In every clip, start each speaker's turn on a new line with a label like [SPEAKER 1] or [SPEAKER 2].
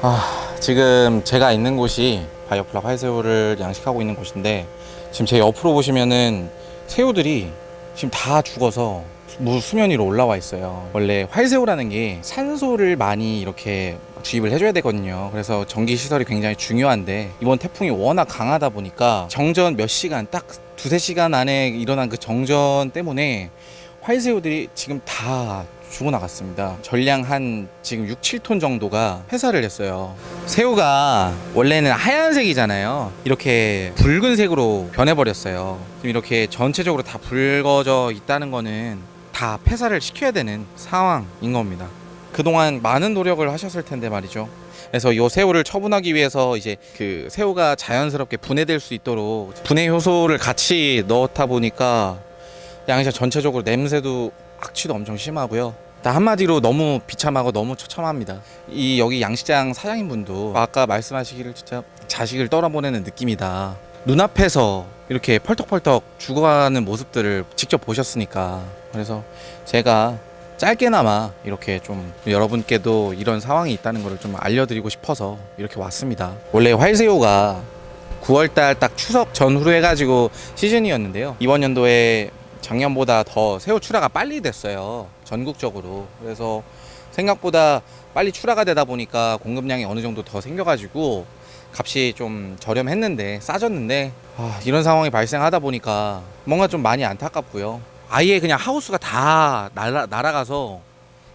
[SPEAKER 1] 아, 지금 제가 있는 곳이 바이오플라 활새우를 양식하고 있는 곳인데 지금 제 옆으로 보시면은 새우들이 지금 다 죽어서 무 수면 위로 올라와 있어요. 원래 활새우라는 게 산소를 많이 이렇게 주입을 해줘야 되거든요. 그래서 전기 시설이 굉장히 중요한데 이번 태풍이 워낙 강하다 보니까 정전 몇 시간 딱 두세 시간 안에 일어난 그 정전 때문에 활새우들이 지금 다 죽어나갔습니다. 전량 한 지금 6, 7톤 정도가 폐사를 했어요. 새우가 원래는 하얀색이잖아요. 이렇게 붉은색으로 변해버렸어요. 지금 이렇게 전체적으로 다 붉어져 있다는 거는 다 폐사를 시켜야 되는 상황인 겁니다. 그동안 많은 노력을 하셨을 텐데 말이죠. 그래서 이 새우를 처분하기 위해서 이제 그 새우가 자연스럽게 분해될 수 있도록 분해 효소를 같이 넣었다 보니까 양식 전체적으로 냄새도 악취도 엄청 심하고요. 다 한마디로 너무 비참하고 너무 처참합니다. 이 여기 양식장 사장님분도 아까 말씀하시기를 진짜 자식을 떠나보내는 느낌이다. 눈앞에서 이렇게 펄떡펄떡 죽어가는 모습들을 직접 보셨으니까 그래서 제가 짧게나마 이렇게 좀 여러분께도 이런 상황이 있다는 것을 좀 알려드리고 싶어서 이렇게 왔습니다. 원래 활새우가 9월달 딱 추석 전후로 해가지고 시즌이었는데요. 이번 연도에 작년보다 더 새우 출하가 빨리 됐어요. 전국적으로. 그래서 생각보다 빨리 출하가 되다 보니까 공급량이 어느 정도 더 생겨가지고 값이 좀 저렴했는데 싸졌는데 아, 이런 상황이 발생하다 보니까 뭔가 좀 많이 안타깝고요. 아예 그냥 하우스가 다 날아, 날아가서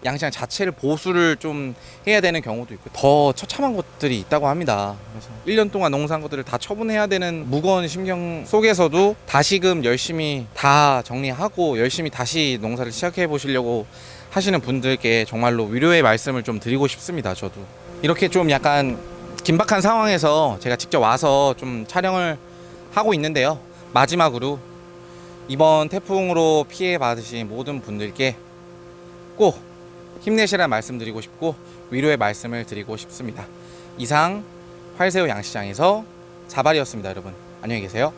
[SPEAKER 1] 양식장 자체를 보수를 좀 해야 되는 경우도 있고 더 처참한 것들이 있다고 합니다. 그래서 1년 동안 농사한 것들을 다 처분해야 되는 무거운 심경 속에서도 다시금 열심히 다 정리하고 열심히 다시 농사를 시작해 보시려고 하시는 분들께 정말로 위로의 말씀을 좀 드리고 싶습니다. 저도 이렇게 좀 약간 긴박한 상황에서 제가 직접 와서 좀 촬영을 하고 있는데요. 마지막으로 이번 태풍으로 피해 받으신 모든 분들께 꼭 힘내시라는 말씀드리고 싶고 위로의 말씀을 드리고 싶습니다. 이상 활새우 양시장에서 자발이었습니다, 여러분. 안녕히 계세요.